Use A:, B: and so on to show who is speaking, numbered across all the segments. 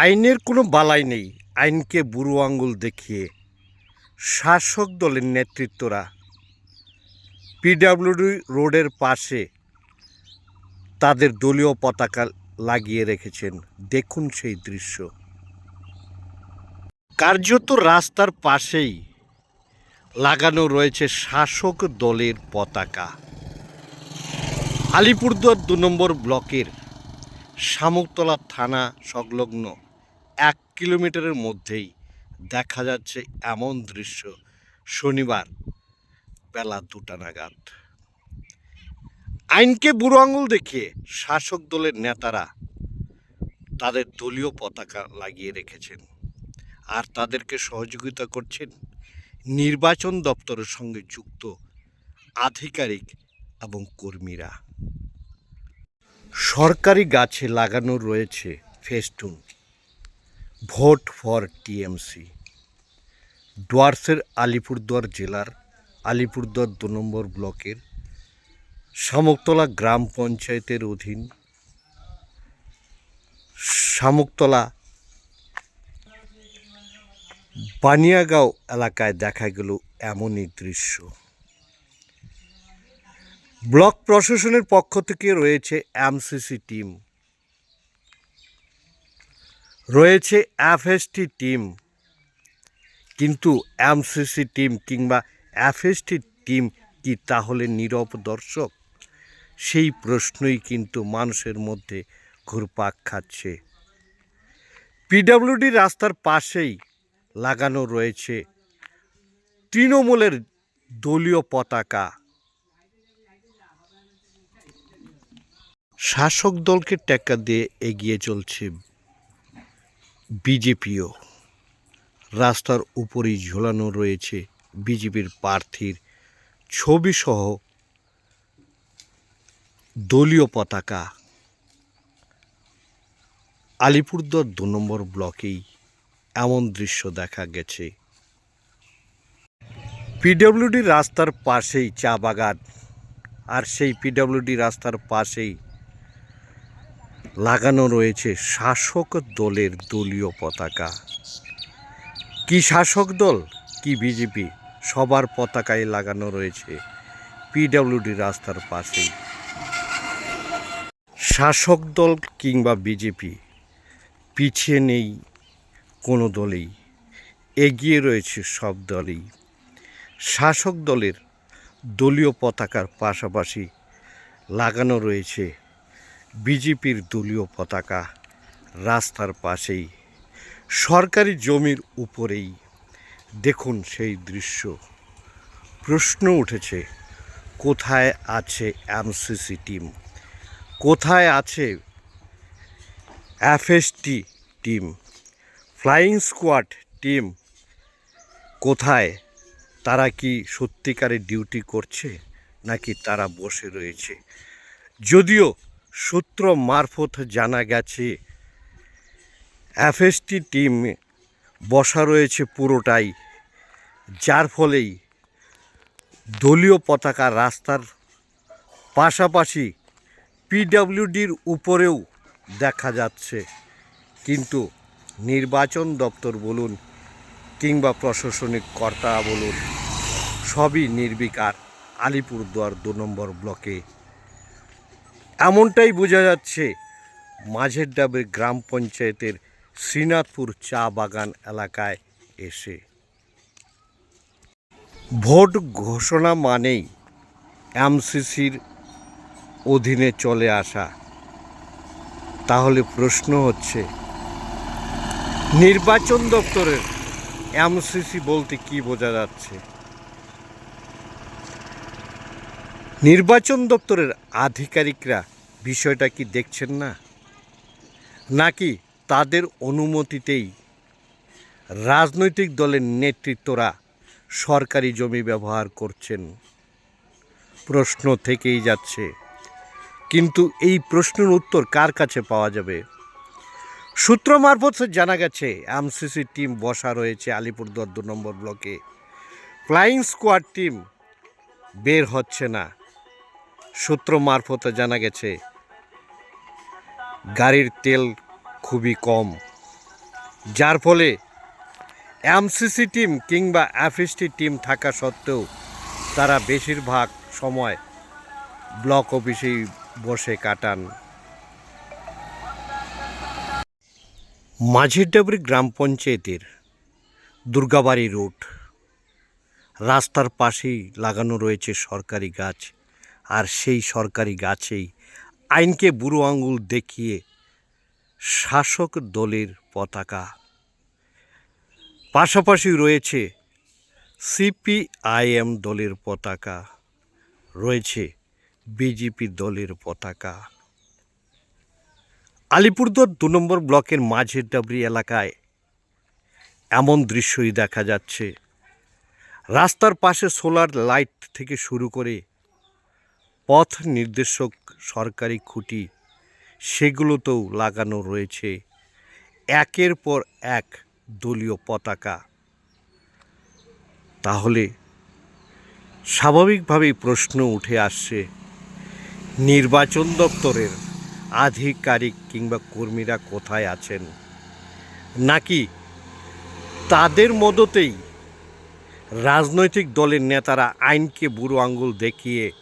A: আইনের কোনো বালাই নেই। আইনকে বুড়ো আঙ্গুল দেখিয়ে শাসক দলের নেতৃত্বরা পিডাব্লিউডি রোডের পাশে তাদের দলীয় পতাকা লাগিয়ে রেখেছেন। দেখুন সেই দৃশ্য। কার্যত রাস্তার পাশেই লাগানো রয়েছে শাসক দলের পতাকা। আলিপুরদুয়ার দু নম্বর ব্লকের শামুকতলা থানা সংলগ্ন কিলোমিটারের মধ্যেই দেখা যাচ্ছে এমন দৃশ্য। শনিবার বেলা দুটা নাগাদ। আইনকে বুড়ো আঙুল দেখিয়ে শাসক দলের নেতারা তাদের দলীয় পতাকা লাগিয়ে রেখেছেন আর তাদেরকে সহযোগিতা করছেন নির্বাচন দপ্তরের সঙ্গে যুক্ত আধিকারিক এবং কর্মীরা। সরকারি গাছে লাগানো রয়েছে ফেস্টুন। Vote for TMC. ডুয়ার্সের আলিপুরদুয়ার জেলার আলিপুরদুয়ার দু নম্বর ব্লকের শামুকতলা গ্রাম পঞ্চায়েতের অধীন শামুকতলা বানিয়াগাঁও এলাকায় দেখা গেল এমনই দৃশ্য। ব্লক প্রশাসনের পক্ষ থেকে রয়েছে এমসিসি টিম। রয়েছে এফএসটি টিম। কিন্তু এমসিসি টিম কিংবা এফএসটি টিম কি তাহলে নীরব দর্শক? সেই প্রশ্নই কিন্তু মানুষের মধ্যে ঘুরপাক খাচ্ছে। পিডাব্লিউডি রাস্তার পাশেই লাগানো রয়েছে তৃণমূলের দলীয় পতাকা। শাসক দলকে টেক্কা দিয়ে এগিয়ে চলছে বিজেপিও। রাস্তার উপরেই ঝোলানো রয়েছে বিজেপির প্রার্থীর ছবিসহ দলীয় পতাকা। আলিপুরদুয়ার দু নম্বর ব্লকেই এমন দৃশ্য দেখা গেছে। পিডব্লিউডি রাস্তার পাশেই চা বাগান, আর সেই পিডব্লিউডি রাস্তার পাশেই লাগানো রয়েছে শাসক দলের দলীয় পতাকা। কি শাসক দল? কি বিজেপি? সবার পতাকায় লাগানো রয়েছে পিডব্লিউডি রাস্তার পাশেই। শাসক দল কিংবা বিজেপি, পিছিয়ে নেই কোনো দলেই। এগিয়ে রয়েছে সব দলেই। শাসক দলের দলীয় পতাকার পাশাপাশি লাগানো রয়েছে বিজেপির দলীয় পতাকা রাস্তার পাশেই, সরকারি জমির উপরেই। দেখুন সেই দৃশ্য। প্রশ্ন উঠেছে, কোথায় আছে এমসিসি টিম? কোথায় আছে FST team? Flying squad team? কোথায়? তারা কি সত্যিকারের ডিউটি করছে নাকি তারা বসে রয়েছে? যদিও সূত্র মারফত জানা গেছে, এফএসটি টিম বসা রয়েছে পুরোটাই, যার ফলেই দলীয় পতাকা রাস্তার পাশাপাশি পিডব্লিউডির উপরেও দেখা যাচ্ছে। কিন্তু নির্বাচন দপ্তর বলুন কিংবা প্রশাসনিক কর্তা বলুন, সবই নির্বিকার আলিপুরদুয়ার দু নম্বর ব্লকে। এমনটাই বোঝা যাচ্ছে মাঝের ডাবে গ্রাম পঞ্চায়েতের শ্রীনাথপুর চা বাগান এলাকায় এসে। ভোট ঘোষণা মানেই এমসিসির অধীনে চলে আসা। তাহলে প্রশ্ন হচ্ছে, নির্বাচন দপ্তরের এমসিসি বলতে কি বোঝা যাচ্ছে? নির্বাচন দপ্তরের আধিকারিকরা বিষয়টা কি দেখছেন না? নাকি তাদের অনুমতিতেই রাজনৈতিক দলের নেতৃত্বরা সরকারি জমি ব্যবহার করছেন? প্রশ্ন থেকেই যাচ্ছে। কিন্তু এই প্রশ্নের উত্তর কার কাছে পাওয়া যাবে? সূত্র মারফত জানা গেছে এমসিসি টিম বসা রয়েছে আলিপুরদুয়ার দু নম্বর ব্লকে। ফ্লাইং স্কোয়াড টিম বের হচ্ছে না। সূত্র মারফতে জানা গেছে, গাড়ির তেল খুবই কম। যার ফলে এমসিসি টিম কিংবা এফএসটি টিম থাকা সত্ত্বেও তারা বেশিরভাগ সময় ব্লক অফিসেই বসে কাটান। মাঝিরডাবরি গ্রাম পঞ্চায়েতের দুর্গাবাড়ি রোড, রাস্তার পাশেই লাগানো রয়েছে সরকারি গাছ। আর সেই সরকারি গাছেই আইনকে বুড়ো আঙুল দেখিয়ে শাসক দলের পতাকা। পাশাপাশি রয়েছে সিপিআইএম দলের পতাকা, রয়েছে বিজেপি দলের পতাকা। আলিপুরদুয়ার দু নম্বর ব্লকের মাঝের ডাবরি এলাকায় এমন দৃশ্যই দেখা যাচ্ছে। রাস্তার পাশে সোলার লাইট থেকে শুরু করে পথ নির্দেশক সরকারি খুঁটি, সেগুলোতেও লাগানো রয়েছে। একের পর এক দলীয় পতাকা। তাহলে স্বাভাবিকভাবেই প্রশ্ন উঠে আসছে, নির্বাচন দপ্তরের আধিকারিক কিংবা কর্মীরা কোথায় আছেন? নাকি তাদের মদতেই রাজনৈতিক দলের নেতারা আইনকে বুড়ো আঙ্গুল দেখিয়ে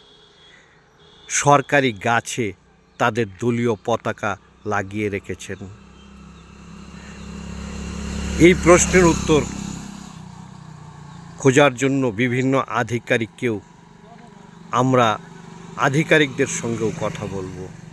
A: সরকারি গাছে তাদের দলীয় পতাকা লাগিয়ে রেখেছেন। এই প্রশ্নের উত্তর খোঁজার জন্য বিভিন্ন আধিকারিককেও আমরা আধিকারিকদের সঙ্গেও কথা বলব।